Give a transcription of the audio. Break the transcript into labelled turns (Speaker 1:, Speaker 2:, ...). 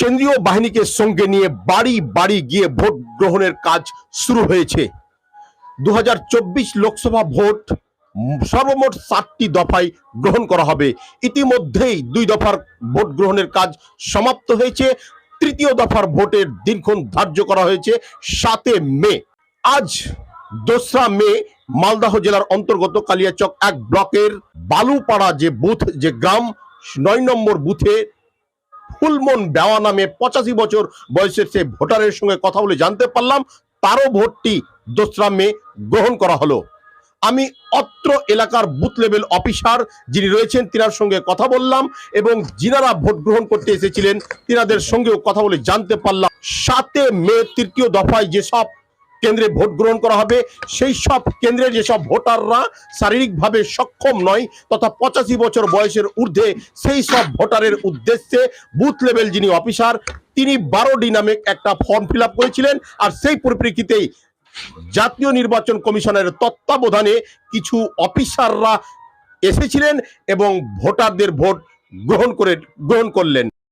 Speaker 1: কেন্দ্রীয় বাহিনীকে সঙ্গে নিয়ে বাড়ি বাড়ি গিয়ে ভোট গ্রহণের কাজ শুরু হয়েছে। দু হাজার চব্বিশ লোকসভা ভোট সর্বমোট সাতটি দফায় গ্রহণ করা হবে। ইতিমধ্যেই দুই দফার ভোট গ্রহণের কাজ সমাপ্ত হয়েছে। তৃতীয় দফার ভোটের দিনক্ষণ ধার্য করা হয়েছে সাতে মে। আজ দোসরা মে মালদাহ জেলার অন্তর্গত কালিয়াচক এক ব্লকের বালুপাড়া যে বুথ, যে গ্রাম, নয় নম্বর বুথে ফুলমন বেওয়া নামে পঁচাশি বছর বয়সের সে ভোটারের সঙ্গে কথা বলে জানতে পারলাম, তারও ভোটটি দোসরা মে গ্রহণ করা হলো। আমি অত্র এলাকার বুথ লেভেল অফিসার যিনি রয়েছেন, তিনার সঙ্গে কথা বললাম এবং যিনারা ভোট গ্রহণ করতে এসেছিলেন, তিনাদের সঙ্গেও কথা বলে জানতে পারলাম। সাতে মে তৃতীয় দফায় যেসব কেন্দ্রে ভোট গ্রহণ করা হবে। সেই সব কেন্দ্রের যেসব ভোটাররা শারীরিকভাবে সক্ষম নয় তথা পঁচাশি বছর বয়সের ঊর্ধ্বে, সেই সব ভোটারের উদ্দেশ্যে বুথ লেভেল যিনি অফিসার, তিনি বারো ডি নামে একটা ফর্ম ফিল করেছিলেন। আর সেই পরিপ্রেক্ষিতেই জাতীয় নির্বাচন কমিশনের তত্ত্বাবধানে কিছু অফিসাররা এসেছিলেন এবং ভোটারদের ভোট গ্রহণ করে, গ্রহণ করলেন।